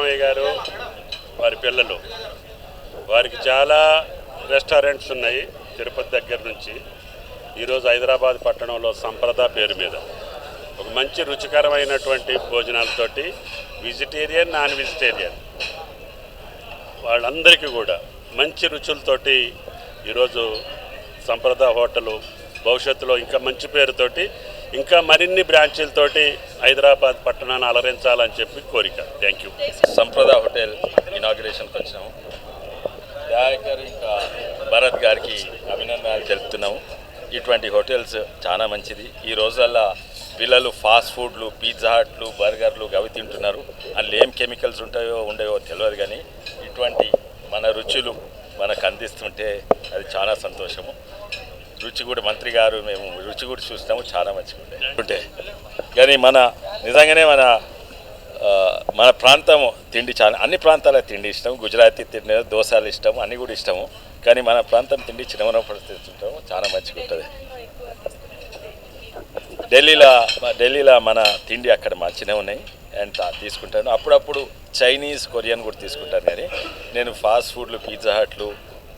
గారు వారి పిల్లలు. వారికి చాలా రెస్టారెంట్స్ ఉన్నాయి తిరుపతి దగ్గర నుంచి. ఈరోజు హైదరాబాద్ పట్టణంలో సంప్రద పేరు మీద. ఒక మంచి రుచికరమైనటువంటి భోజనాలతోటి వెజిటేరియన్ నాన్ వెజిటేరియన్. వాళ్ళందరికీ కూడా మంచి రుచులతోటి ఈరోజు సంప్రద హోటలు భవిష్యత్తులో ఇంకా మంచి పేరుతోటి ఇంకా మరిన్ని బ్రాంచీలతోటి హైదరాబాద్ పట్టణాన్ని అలరించాలని చెప్పి కోరిక. థ్యాంక్ యూ సంప్రద హోటల్ ఇనాగ్రేషన్కి వచ్చినాము. దయాకర్ ఇంకా భరత్ గారికి అభినందనలు తెలుపుతున్నాము. ఇటువంటి హోటల్స్ చాలా మంచిది. ఈ రోజుల్లో పిల్లలు ఫాస్ట్ ఫుడ్లు పిజ్జా హట్లు బర్గర్లు అవి తింటున్నారు. అందులో ఏం కెమికల్స్ ఉంటాయో ఉండవో తెలియదు కానీ ఇటువంటి మన రుచులు మనకు అందిస్తుంటే అది చాలా సంతోషము. రుచి కూడా మంత్రి గారు మేము రుచి కూడా చూస్తాము చాలా మంచిగా ఉండే ఉంటే. కానీ మన నిజంగానే మన మన ప్రాంతం తిండి చాలా అన్ని ప్రాంతాల తిండి ఇష్టం. గుజరాతీ తిండి దోశలు ఇష్టం అన్నీ కూడా ఇష్టము. కానీ మన ప్రాంతం తిండి చిన్నమనప్పుడు పరిస్థితుంటాము చాలా మంచిగా ఉంటుంది ఢిల్లీలో ఢిల్లీలో మన తిండి అక్కడ మంచిగా ఉన్నాయి. అండ్ తీసుకుంటాను. అప్పుడప్పుడు చైనీస్ కొరియన్ కూడా తీసుకుంటాను. కానీ నేను ఫాస్ట్ ఫుడ్లు పిజ్జా హట్లు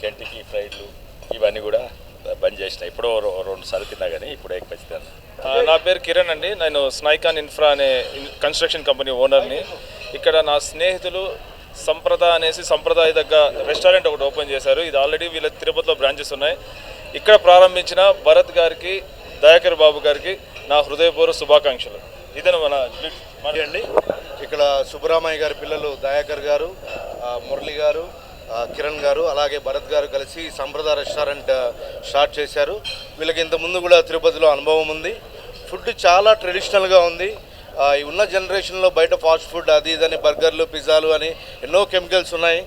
కెంటికీ ఫ్రైడ్లు ఇవన్నీ కూడా బంద్ చేసిన. ఎప్పుడో రో- రెండు సార్లు తిన్నా కానీ ఇప్పుడు ఎక్కిపోతాను ఆ, నా పేరు కిరణ్ అండి. నేను స్నైకాన్ ఇన్ఫ్రా అనే కన్స్ట్రక్షన్ కంపెనీ ఓనర్ని ఇక్కడ నా స్నేహితులు సంప్రద అనేసి సంప్రదాయ దగ్గర రెస్టారెంట్ ఒకటి ఓపెన్ చేశారు. ఇది ఆల్రెడీ వీళ్ళ తిరుపతిలో బ్రాంచెస్ ఉన్నాయి. ఇక్కడ ప్రారంభించిన భరత్ గారికి దయాకర్ బాబు గారికి నా హృదయపూర్వక శుభాకాంక్షలు. ఇదని మన అండి ఇక్కడ సుబ్బరామయ్య గారి పిల్లలు దయాకర్ గారు ఆ, మురళి గారు కిరణ్ గారు అలాగే భరత్ గారు కలిసి సంప్రదాయ రెస్టారెంట్ స్టార్ట్ చేశారు. వీళ్ళకి ఇంత ముందు కూడా తిరుపతిలో అనుభవం ఉంది. ఫుడ్ చాలా ట్రెడిషనల్గా ఉంది. ఈ ఉన్న జనరేషన్లో బయట ఫాస్ట్ ఫుడ్ అది ఇదని బర్గర్లు పిజ్జాలు అని ఎన్నో కెమికల్స్ ఉన్నాయి.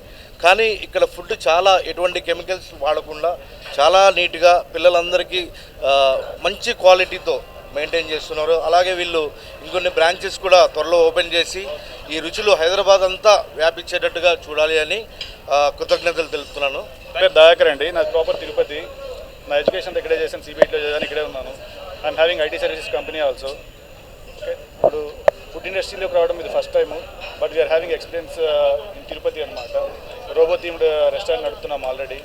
కానీ ఇక్కడ ఫుడ్ చాలా ఎటువంటి కెమికల్స్ వాడకుండా చాలా నీట్గా పిల్లలందరికీ మంచి క్వాలిటీతో మెయింటైన్ చేస్తున్నారు. అలాగే వీళ్ళు ఇంకొన్ని బ్రాంచెస్ కూడా త్వరలో ఓపెన్ చేసి ఈ రుచులు హైదరాబాద్ అంతా వ్యాపించేటట్టుగా చూడాలి అని కృతజ్ఞతలు తెలుపుతున్నాను. దయాకర్ అండి నా ప్రాపర్ తిరుపతి నా ఎడ్యుకేషన్ ఇక్కడే చేశాను సిబిఐటీలో చేశాను ఇక్కడే ఉన్నాను. I'm having IT services company also okay ఇప్పుడు ఫుడ్ ఇండస్ట్రీలోకి రావడం ఇది first time but we are having experience in Tirupati అనమాట రోబో థీమ్డ్ రెస్టారెంట్ నడుపుతున్నాం ఆల్రెడీ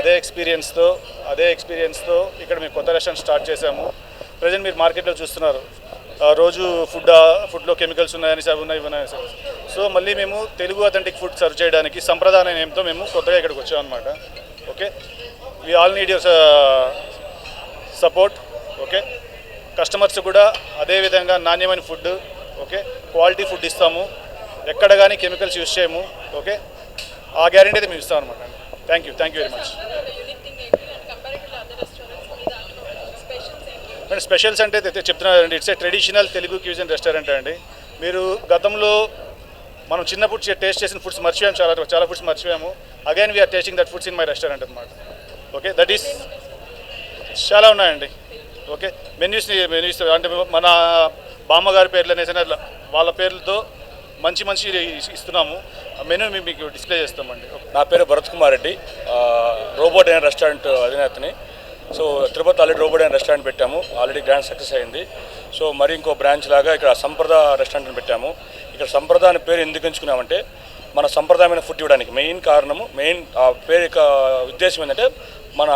అదే ఎక్స్పీరియన్స్తో అదే ఎక్స్పీరియన్స్తో ఇక్కడ మేము కొత్త రెస్టారెంట్ స్టార్ట్ చేశాము. ప్రజెంట్ మీరు మార్కెట్లో చూస్తున్నారు. రోజు ఫుడ్ ఫుడ్లో కెమికల్స్ ఉన్నాయని సార్ ఉన్నాయి ఇవి సార్ సో మళ్ళీ మేము తెలుగు అథెంటిక్ ఫుడ్ సర్వ్ చేయడానికి సంప్రదాయ నేమ్తో మేము కొత్తగా ఇక్కడికి వచ్చామన్నమాట okay? We all need your support okay? Customers కూడా అదేవిధంగా నాణ్యమైన ఫుడ్ ఓకే? క్వాలిటీ ఫుడ్ ఇస్తాము. ఎక్కడ కానీ కెమికల్స్ యూస్ చేయము ఓకే? ఆ గ్యారంటీ అయితే మేము ఇస్తాం అనమాట thank you thank you very much specials అంటే చెప్తున్నారండి it's a traditional Telugu cuisine restaurant అండి. మీరు గతంలో మనం చిన్నప్పుడు టేస్ట్ చేసిన ఫుడ్స్ మర్చిపోయాము చాలా చాలా foods మర్చిపోయాము. Again we are tasting that foods in my restaurant అనమాట ఓకే దట్ ఈస్ చాలా ఉన్నాయండి. ఓకే మెన్యూస్ మెన్యూస్ అంటే మన బామ్మగారి పేర్లు అనేసి అట్లా వాళ్ళ పేర్లతో మంచి మంచి ఇస్తున్నాము. మెనూ మేము మీకు డిస్ప్లే చేస్తామండి. నా పేరు భరత్ కుమార్ రెడ్డి. రోబోట్ అనే రెస్టారెంట్ అధినేతని. సో తిరుపతి ఆల్రెడీ రోబోడైన అనే రెస్టారెంట్ పెట్టాము. ఆల్రెడీ గ్రాండ్ సక్సెస్ అయింది. సో మరి ఇంకో బ్రాంచ్ లాగా ఇక్కడ సంప్రద రెస్టారెంట్ పెట్టాము. ఇక్కడ సంప్రద అనే పేరు ఎందుకు ఎంచుకున్నామంటే మన సంప్రదాయమైన ఫుడ్ ఇవ్వడానికి మెయిన్ కారణము మెయిన్ ఆ పేరు యొక్క ఉద్దేశం ఏంటంటే మన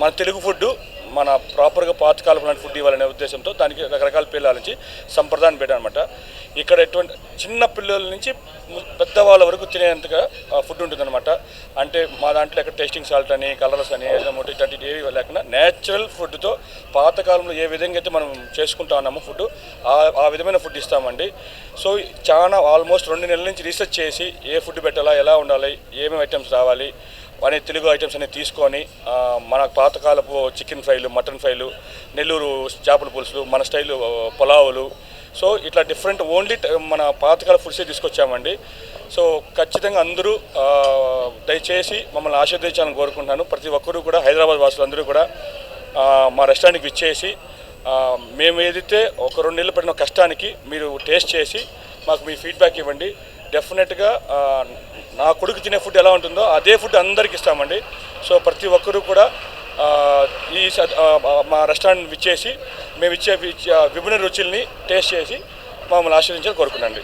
మన తెలుగు ఫుడ్ మన ప్రాపర్గా పాతకాలం ఫుడ్ ఇవ్వాలనే ఉద్దేశంతో దానికి రకరకాల పేర్లు ఆలోచించి సంప్రదాయం పెట్టానమాట ఇక్కడ ఎటువంటి చిన్న పిల్లల నుంచి పెద్దవాళ్ళ వరకు తినేంతగా ఫుడ్ ఉంటుందన్నమాట అంటే మా దాంట్లో ఇక్కడ టేస్టింగ్ సాల్ట్ అని కలర్స్ అని ఏదైనా ఇట్లాంటివి ఏవి లేకుండా నేచురల్ ఫుడ్తో పాతకాలంలో ఏ విధంగా అయితే మనం చేసుకుంటా ఉన్నాము ఫుడ్ ఆ ఆ విధమైన ఫుడ్ ఇస్తామండి. సో చాలా ఆల్మోస్ట్ రెండు నెలల నుంచి రీసెర్చ్ చేసి ఏ ఫుడ్ పెట్టాలా ఎలా ఉండాలి ఏమేమి ఐటమ్స్ రావాలి అనే తెలుగు ఐటమ్స్ అనేవి తీసుకొని మన పాతకాలపు చికెన్ ఫ్రైలు మటన్ ఫ్రైలు నెల్లూరు చేపల పులుసులు మన స్టైలు పులావులు. సో ఇట్లా డిఫరెంట్ ఓన్లీ మన పాతకాల ఫుడ్సే తీసుకొచ్చామండి. సో ఖచ్చితంగా అందరూ దయచేసి మమ్మల్ని ఆశీర్వదించాలని కోరుకుంటున్నాను. ప్రతి ఒక్కరూ కూడా హైదరాబాద్ వాసులందరూ కూడా మా రెస్టారెంట్కి విచ్చేసి మేము ఏదైతే ఒక రెండు నెలలు పడిన కష్టానికి మీరు టేస్ట్ చేసి మాకు మీ ఫీడ్బ్యాక్ ఇవ్వండి. డెఫినెట్గా నా కొడుకు తినే ఫుడ్ ఎలా ఉంటుందో అదే ఫుడ్ అందరికి ఇస్తామండి. సో ప్రతి ఒక్కరూ కూడా ఈ స- మా రెస్టారెంట్ విచ్చేసి మేము ఇచ్చే విభిన్న రుచుల్ని టేస్ట్ చేసి మమ్మల్ని ఆశీర్వదించాలని కోరుకున్నాండి